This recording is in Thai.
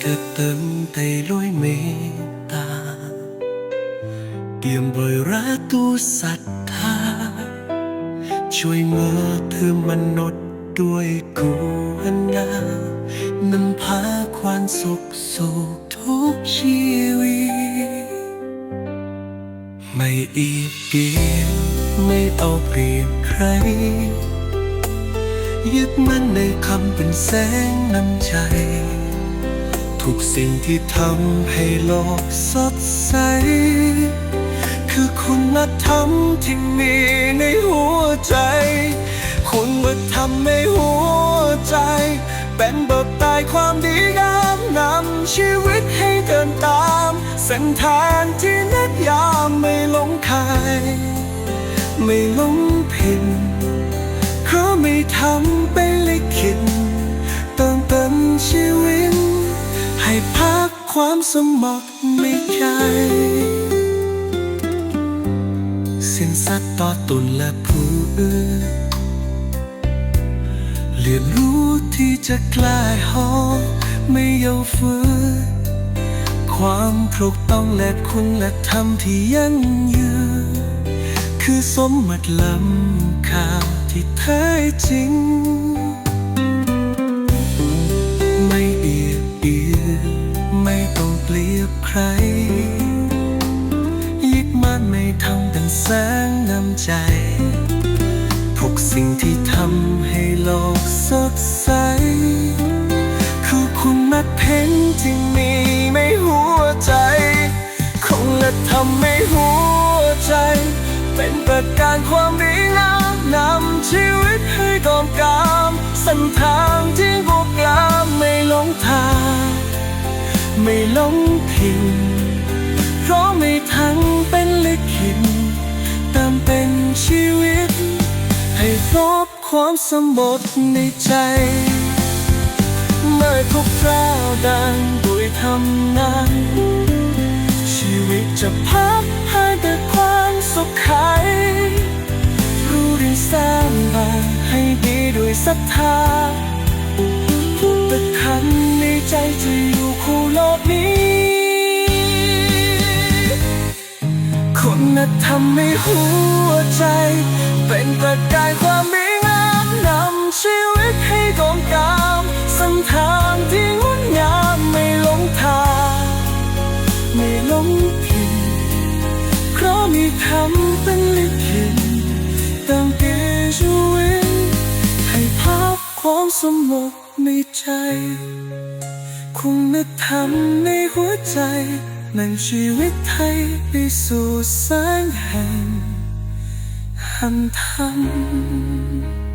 그뜸 대로의 메다 điểm bởi ra tu sát tha trôi mơ thư mặn nốt đuôi cù anh đã nâng phá khoan sục sổ thuốc chi vi mày y biến mày ao biển khay ยึดมั่นในคำเป็นแสงนำใจ ทุกสิ่งที่ทำให้โลกสดใส คือคุณธรรมที่มีในหัวใจ คุณธรรมในหัวใจ เป็นบทตายความดีงามนำชีวิตให้เดินตาม เส้นทางที่นัดยามไม่หลงใครไม่หลงผิดเพราะไม่ทำเป็น ความสมัครไม่ใจสิ้นสัตว์ต่อตนและผู้อื่นเรียนรู้ที่จะกล้าหอไม่เยาฟื้นความถูกต้องและคุณและธรรมที่ยั่งยืนคือสมบัติล้ำค่าที่แท้จริง ทำดังแสงนำใจ ทุกสิ่งที่ทำให้โลกสดใส คือคุณนัดเพ้นที่มีไม่หัวใจ คงและทำให้หัวใจ เป็นประการความดีงามนำชีวิตให้กอมกามส้นทางที่งดงามไม่หลงทาง ไม่หลงผิด ความสมบทในใจ เมื่อทุกคราวดังด้วยทำนั้น ชีวิตจะพับให้แต่ความสุขใครรู้ด้สร้างมาให้ดีด้วยศรัทธาพุทธคันในใจจะอยู่คู่โลกนี้ คุณธรรมในหัวใจ เป็นประกายความดีงามนำ ชีวิตให้กองกามเส้นทางที่งดงามไม่หลงทางไม่หลงผิดเพราะมีธรรมเป็นลิขิตตั้งเกชีวิตให้ภาพความสงบในใจคุณธรรมในหัวใจนำชีวิตไทยไปสู่แสงแห่งหันธรรม